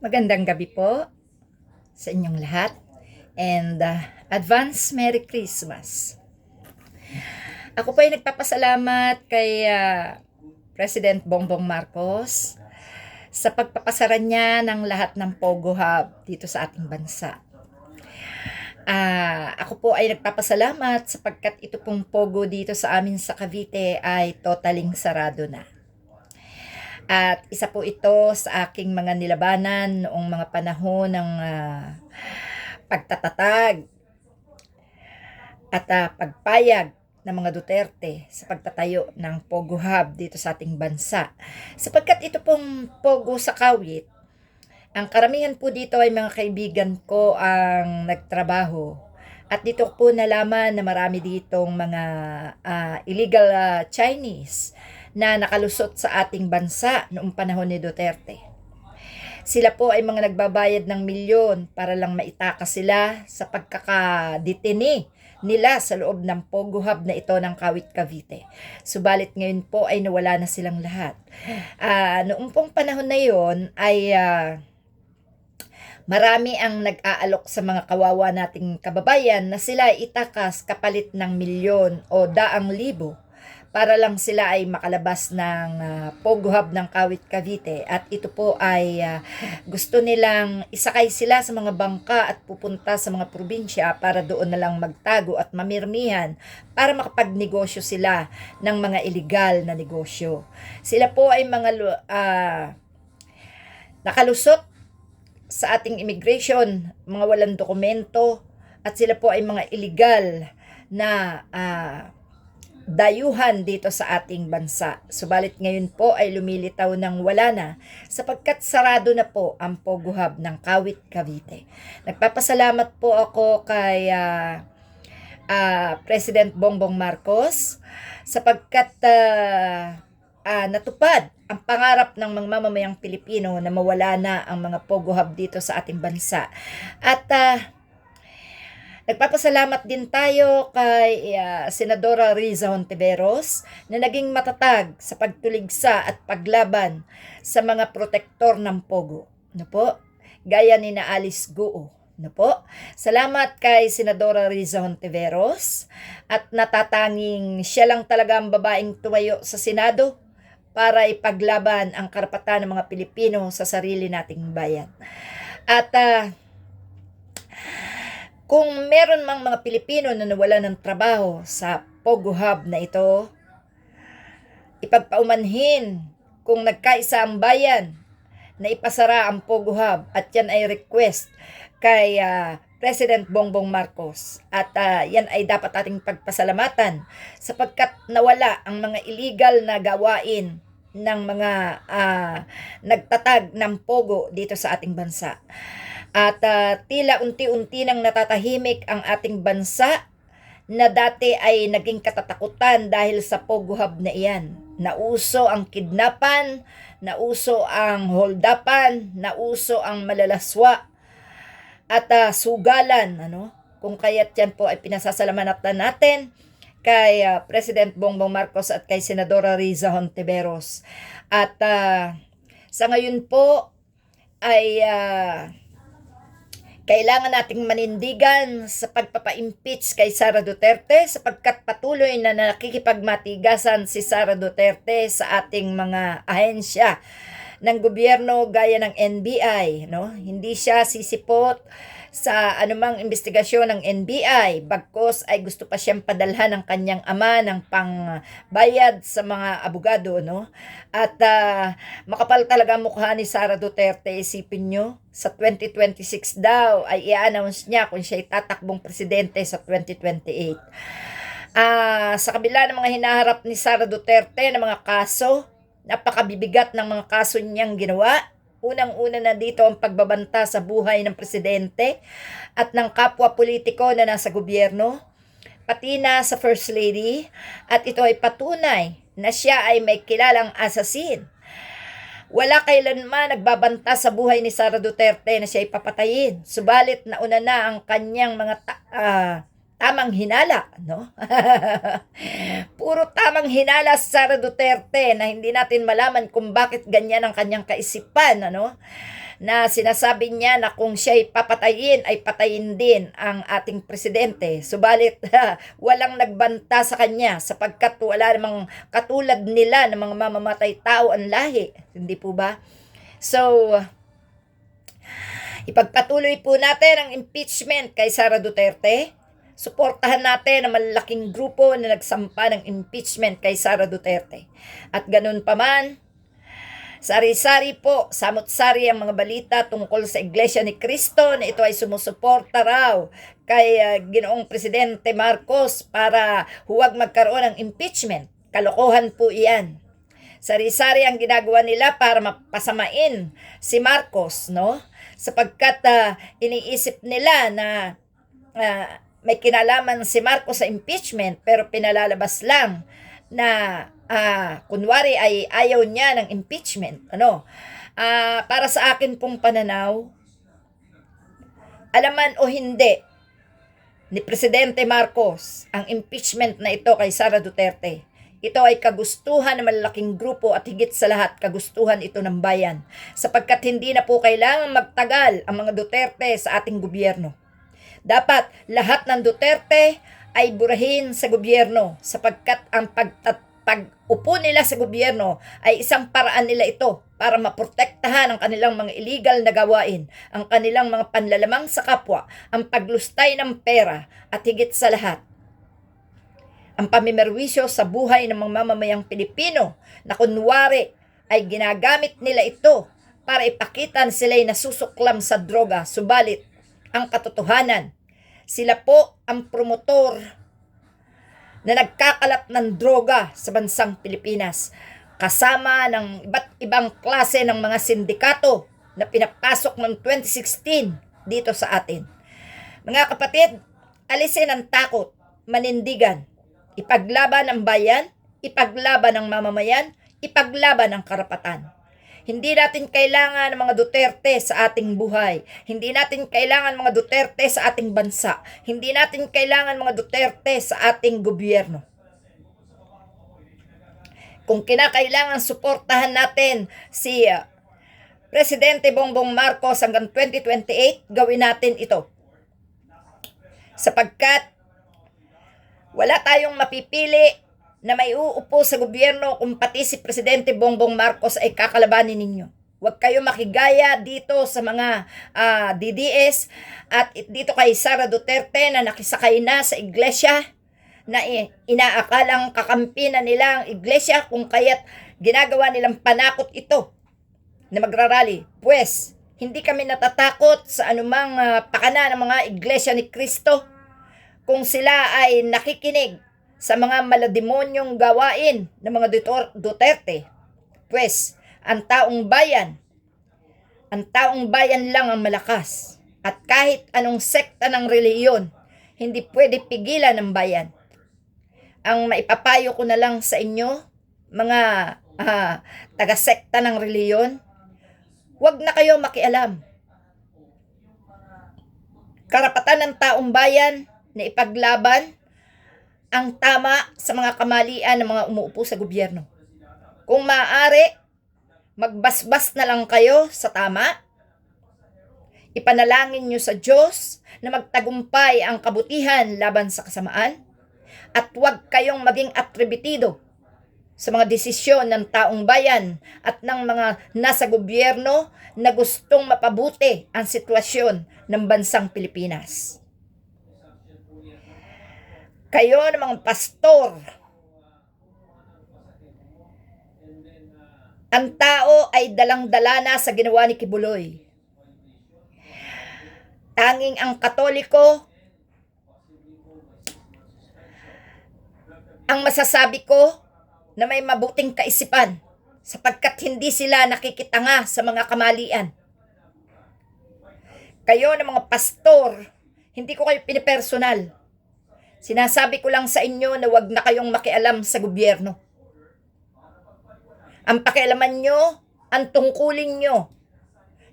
Magandang gabi po sa inyong lahat and uh, advance Merry Christmas. Ako po ay nagpapasalamat kay uh, President Bongbong Marcos sa pagpapasaran niya ng lahat ng Pogo Hub dito sa ating bansa. Ah, ako po ay nagpapasalamat sapagkat ito pong Pogo dito sa amin sa Cavite ay totaling sarado na. At isa po ito sa aking mga nilabanan noong mga panahon ng ah, pagtatatag at ah, pagpayag ng mga Duterte sa pagtatayo ng Pogo Hub dito sa ating bansa. Sapagkat ito pong Pogo sa Kawit, ang karamihan po dito ay mga kaibigan ko ang nagtrabaho. At dito po nalaman na marami ditong mga ah, illegal ah, Chinese na nakalusot sa ating bansa noong panahon ni Duterte. Sila po ay mga nagbabayad ng milyon para lang maitakas sila sa pagkakadetini nila sa loob ng Pogo Hub na ito ng Kawit Cavite. Subalit ngayon po ay nawala na silang lahat. Ah, noong pong panahon na yon ay ah, marami ang nag-aalok sa mga kawawa nating kababayan na sila itakas kapalit ng milyon o daang libo para lang sila ay makalabas ng uh, Pogo Hub ng Kawit Cavite at ito po ay ah, gusto nilang isakay sila sa mga bangka at pupunta sa mga probinsya para doon na lang magtago at mamirmihan para makapagnegosyo sila ng mga illegal na negosyo. Sila po ay mga ah, nakalusot sa ating immigration, mga walang dokumento, at sila po ay mga illegal na ah, dayuhan dito sa ating bansa. Subalit ngayon po ay lumilitaw ng wala na sapagkat sarado na po ang Pogo ng Kawit Cavite. Nagpapasalamat po ako kay ah, ah, President Bongbong Marcos sapagkat ah, ah, natupad ang pangarap ng mga mamamayang Pilipino na mawala na ang mga Pogo dito sa ating bansa. At ah, Nagpapasalamat din tayo kay ah, Senadora Riza Hontiveros na naging matatag sa pagtuligsa at paglaban sa mga protektor ng Pogo. Ano po? Gaya ni na Alice Guo. Ano po? Salamat kay Senadora Riza Hontiveros at natatanging siya lang talaga ang babaeng tumayo sa Senado para ipaglaban ang karapatan ng mga Pilipino sa sarili nating bayan. At ah, kung meron mang mga Pilipino na nawala ng trabaho sa Pogo Hub na ito, ipagpaumanhin kung nagkaisa ang bayan na ipasara ang Pogo Hub at yan ay request kay ah, President Bongbong Marcos at ah, yan ay dapat ating pagpasalamatan sapagkat nawala ang mga illegal na gawain ng mga ah, nagtatag ng pogo dito sa ating bansa. At ah, tila unti-unti nang natatahimik ang ating bansa na dati ay naging katatakutan dahil sa Pogo na iyan. Nauso ang kidnapan, nauso ang holdapan, nauso ang malalaswa at ah, sugalan. Ano? Kung kaya't yan po ay pinasasalamatan natin kay ah, President Bongbong Marcos at kay Senadora Riza Hontiveros. At ah, sa ngayon po ay ah, kailangan nating manindigan sa pagpapa-impeach kay Sara Duterte sapagkat patuloy na nakikipagmatigasan si Sara Duterte sa ating mga ahensya ng gobyerno gaya ng NBI, no? Hindi siya sisipot sa anumang investigasyon ng NBI bagkos ay gusto pa siyang padalhan ng kanyang ama ng pangbayad sa mga abogado no? At ah, makapal talaga mukha ni Sara Duterte isipin nyo. Sa 2026 daw ay i-announce niya kung siya tatakbong presidente sa 2028 Ah, sa kabila ng mga hinaharap ni Sara Duterte ng mga kaso napakabibigat ng mga kaso niyang ginawa Unang-una na dito ang pagbabanta sa buhay ng presidente at ng kapwa politiko na nasa gobyerno, pati na sa First Lady, at ito ay patunay na siya ay may kilalang asasin. Wala kailanman nagbabanta sa buhay ni Sara Duterte na siya ay papatayin. Subalit nauna na ang kanyang mga ta- ah, tamang hinala, no? Puro tamang hinala si Sara Duterte na hindi natin malaman kung bakit ganyan ang kanyang kaisipan, ano? Na sinasabi niya na kung siya'y papatayin, ay patayin din ang ating presidente. Subalit, walang nagbanta sa kanya sapagkat wala namang katulad nila ng mga mamamatay tao ang lahi. Hindi po ba? So, ipagpatuloy po natin ang impeachment kay Sara Duterte suportahan natin ang malaking grupo na nagsampa ng impeachment kay Sara Duterte. At ganun pa man, sari-sari po, samot-sari ang mga balita tungkol sa Iglesia ni Cristo na ito ay sumusuporta raw kay uh, Ginoong Presidente Marcos para huwag magkaroon ng impeachment. Kalokohan po iyan. Sari-sari ang ginagawa nila para mapasamain si Marcos, no? Sapagkat uh, iniisip nila na uh, may kinalaman si Marcos sa impeachment pero pinalalabas lang na uh, kunwari ay ayaw niya ng impeachment. Ano? Uh, para sa akin pong pananaw, alaman o hindi ni Presidente Marcos ang impeachment na ito kay Sara Duterte. Ito ay kagustuhan ng malalaking grupo at higit sa lahat kagustuhan ito ng bayan sapagkat hindi na po kailangan magtagal ang mga Duterte sa ating gobyerno. Dapat lahat ng Duterte ay burahin sa gobyerno sapagkat ang pagtat pag-upo nila sa gobyerno ay isang paraan nila ito para maprotektahan ang kanilang mga illegal na gawain, ang kanilang mga panlalamang sa kapwa, ang paglustay ng pera at higit sa lahat, ang pamimerwisyo sa buhay ng mga mamamayang Pilipino na kunwari ay ginagamit nila ito para ipakita sila'y nasusuklam sa droga, subalit ang katotohanan. Sila po ang promotor na nagkakalat ng droga sa bansang Pilipinas kasama ng iba't ibang klase ng mga sindikato na pinapasok noong 2016 dito sa atin. Mga kapatid, alisin ang takot, manindigan, ipaglaban ang bayan, ipaglaban ang mamamayan, ipaglaban ang karapatan. Hindi natin kailangan ng mga Duterte sa ating buhay. Hindi natin kailangan mga Duterte sa ating bansa. Hindi natin kailangan mga Duterte sa ating gobyerno. Kung kinakailangan suportahan natin si uh, Presidente Bongbong Marcos hanggang 2028, gawin natin ito. Sapagkat wala tayong mapipili na may uupo sa gobyerno kung pati si Presidente Bongbong Marcos ay kakalabanin ninyo. Huwag kayo makigaya dito sa mga uh, ah, DDS at dito kay Sara Duterte na nakisakay na sa iglesia na inaakalang kakampi nila ang iglesia kung kaya't ginagawa nilang panakot ito na magrarally. Pues, hindi kami natatakot sa anumang uh, pakana ng mga iglesia ni Kristo kung sila ay nakikinig sa mga malademonyong gawain ng mga Duterte. Pues, ang taong bayan, ang taong bayan lang ang malakas. At kahit anong sekta ng reliyon, hindi pwede pigilan ng bayan. Ang maipapayo ko na lang sa inyo, mga uh, taga-sekta ng reliyon, huwag na kayo makialam. Karapatan ng taong bayan na ipaglaban ang tama sa mga kamalian ng mga umuupo sa gobyerno. Kung maaari, magbasbas na lang kayo sa tama. Ipanalangin nyo sa Diyos na magtagumpay ang kabutihan laban sa kasamaan. At huwag kayong maging atributido sa mga desisyon ng taong bayan at ng mga nasa gobyerno na gustong mapabuti ang sitwasyon ng bansang Pilipinas kayo ng mga pastor. Ang tao ay dalang-dala na sa ginawa ni Kibuloy. Tanging ang katoliko, ang masasabi ko na may mabuting kaisipan sapagkat hindi sila nakikitanga sa mga kamalian. Kayo ng mga pastor, hindi ko kayo pinipersonal Sinasabi ko lang sa inyo na wag na kayong makialam sa gobyerno. Ang pakialaman nyo, ang tungkulin nyo,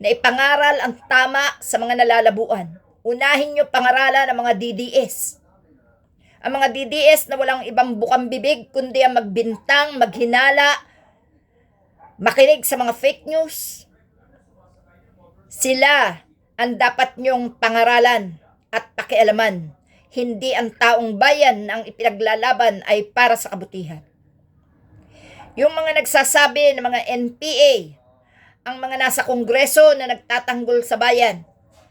na ipangaral ang tama sa mga nalalabuan. Unahin nyo pangaralan ng mga DDS. Ang mga DDS na walang ibang bukang bibig, kundi ang magbintang, maghinala, makinig sa mga fake news. Sila ang dapat nyong pangaralan at pakialaman. Hindi ang taong bayan ang ipinaglalaban ay para sa kabutihan. Yung mga nagsasabi ng mga NPA, ang mga nasa kongreso na nagtatanggol sa bayan,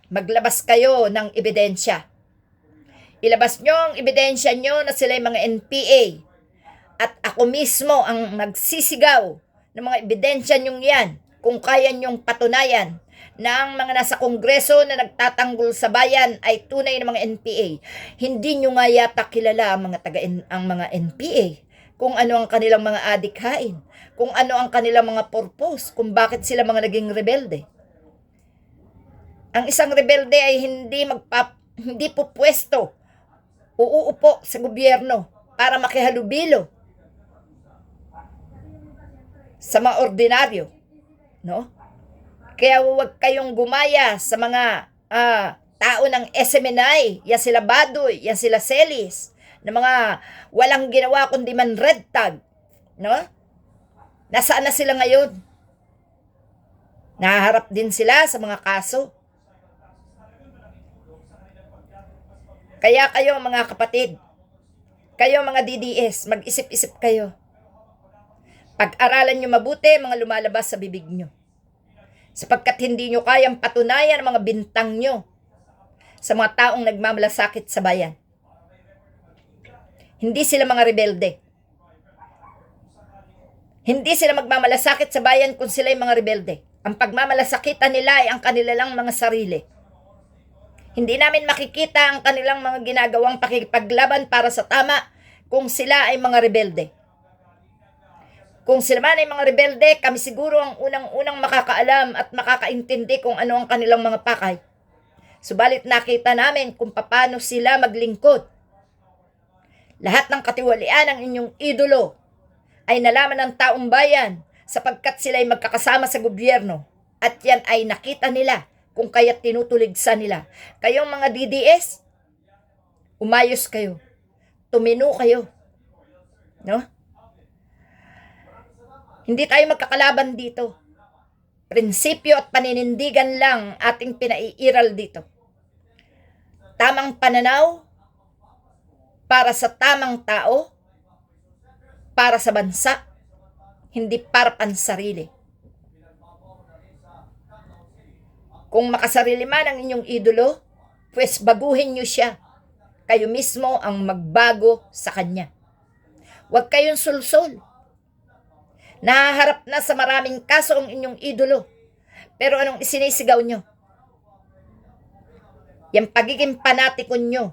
maglabas kayo ng ebidensya. Ilabas nyo ang ebidensya nyo na sila mga NPA. At ako mismo ang nagsisigaw ng mga ebidensya nyong yan kung kaya nyong patunayan na ang mga nasa kongreso na nagtatanggol sa bayan ay tunay na mga NPA. Hindi nyo nga yata kilala ang mga taga ang mga NPA kung ano ang kanilang mga adikhain, kung ano ang kanilang mga purpose, kung bakit sila mga naging rebelde. Ang isang rebelde ay hindi magpa hindi po pwesto uuupo sa gobyerno para makihalubilo sa mga ordinaryo, no? Kaya huwag kayong gumaya sa mga ah, tao ng SMNI, yan sila Badoy, yan sila Celis, na mga walang ginawa kundi man red tag, no? Nasaan na sila ngayon? Naharap din sila sa mga kaso. Kaya kayo mga kapatid, kayo mga DDS, mag-isip-isip kayo. Pag-aralan nyo mabuti mga lumalabas sa bibig nyo. Sapagkat hindi nyo kayang patunayan ang mga bintang nyo sa mga taong nagmamalasakit sa bayan. Hindi sila mga rebelde. Hindi sila magmamalasakit sa bayan kung sila yung mga rebelde. Ang pagmamalasakitan nila ay ang kanila lang mga sarili. Hindi namin makikita ang kanilang mga ginagawang pakikipaglaban para sa tama kung sila ay mga rebelde. Kung sila man ay mga rebelde, kami siguro ang unang-unang makakaalam at makakaintindi kung ano ang kanilang mga pakay. Subalit nakita namin kung paano sila maglingkod. Lahat ng katiwalian ng inyong idolo ay nalaman ng taong bayan sapagkat sila ay magkakasama sa gobyerno at yan ay nakita nila kung kaya tinutuligsa nila. Kayong mga DDS, umayos kayo. Tumino kayo. No? Hindi tayo magkakalaban dito. Prinsipyo at paninindigan lang ating pinaiiral dito. Tamang pananaw para sa tamang tao, para sa bansa, hindi para pansarili. Kung makasarili man ang inyong idolo, pues baguhin niyo siya. Kayo mismo ang magbago sa kanya. Huwag kayong sulsol. Nahaharap na sa maraming kaso ang inyong idolo. Pero anong isinisigaw nyo? Yung pagiging panatikon nyo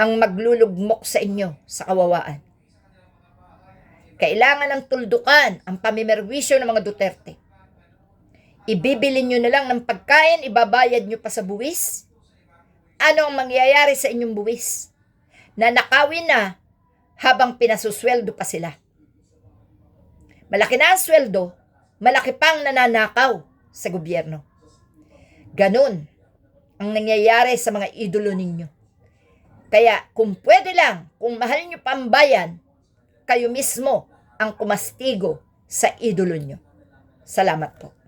ang maglulugmok sa inyo sa kawawaan. Kailangan ng tuldukan ang pamimerwisyo ng mga Duterte. Ibibili nyo na lang ng pagkain, ibabayad nyo pa sa buwis? Ano ang mangyayari sa inyong buwis? Nanakawin na habang pinasusweldo pa sila. Malaki na ang sweldo, malaki pang nananakaw sa gobyerno. Ganun ang nangyayari sa mga idolo ninyo. Kaya kung pwede lang, kung mahal nyo pa ang bayan, kayo mismo ang kumastigo sa idolo nyo. Salamat po.